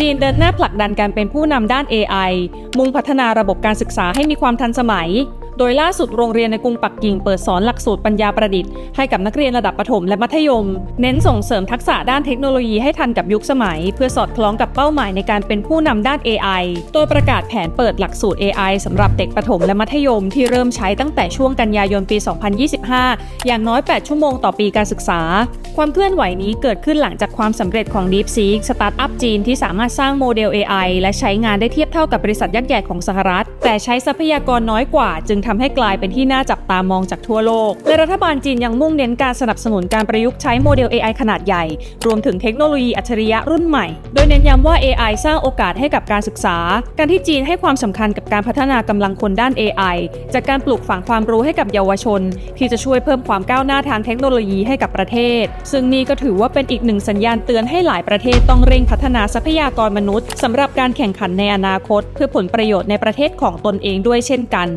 จีนเดินหน้าผลักดันการเป็นผู้นำด้าน AI มุ่งพัฒนาระบบการศึกษาให้มีความทันสมัย โดยล่าสุดโรงเรียนในกรุงปักกิ่งเปิดสอนหลักสูตรปัญญาประดิษฐ์ให้กับนักเรียนระดับประถมและมัธยม เน้นส่งเสริมทักษะด้านเทคโนโลยีให้ทันกับยุคสมัย เพื่อสอดคล้องกับเป้าหมายในการเป็นผู้นำด้าน AI โดยประกาศแผนเปิดหลักสูตร AI สำหรับเด็กประถมและมัธยมที่เริ่มใช้ตั้งแต่ช่วงกันยายนปี 2025 อย่างน้อย 8 ชั่วโมงต่อปีการศึกษา ความเคลื่อนไหวนี้เกิดขึ้นหลังจากความสำเร็จของ DeepSeek สตาร์ทอัพจีนที่สามารถสร้างโมเดล AI และใช้งานได้เทียบเท่ากับบริษัทยักษ์ใหญ่ของสหรัฐ แต่ใช้ทรัพยากรน้อยกว่าจึงทำให้กลายเป็นที่น่าจับตามองจากทั่วโลก และรัฐบาลจีนยังมุ่งเน้นการสนับสนุนการประยุกต์ใช้โมเดล AI ขนาดใหญ่ รวมถึงเทคโนโลยีอัจฉริยะรุ่นใหม่ โดยเน้นย้ำว่า AI สร้างโอกาสให้กับการศึกษา การที่จีนให้ความสำคัญกับการพัฒนากำลังคนด้าน AI จากการปลูกฝังความรู้ให้กับเยาวชน ที่จะช่วยเพิ่มความก้าวหน้าทางเทคโนโลยีให้กับประเทศ ซึ่งนี่ก็ถือว่าเป็นอีกหนึ่งสัญญาณเตือนให้หลายประเทศต้องเร่งพัฒนาทรัพยากรมนุษย์สำหรับการแข่งขันในอนาคต เพื่อผลประโยชน์ในประเทศของตนเองด้วยเช่นกัน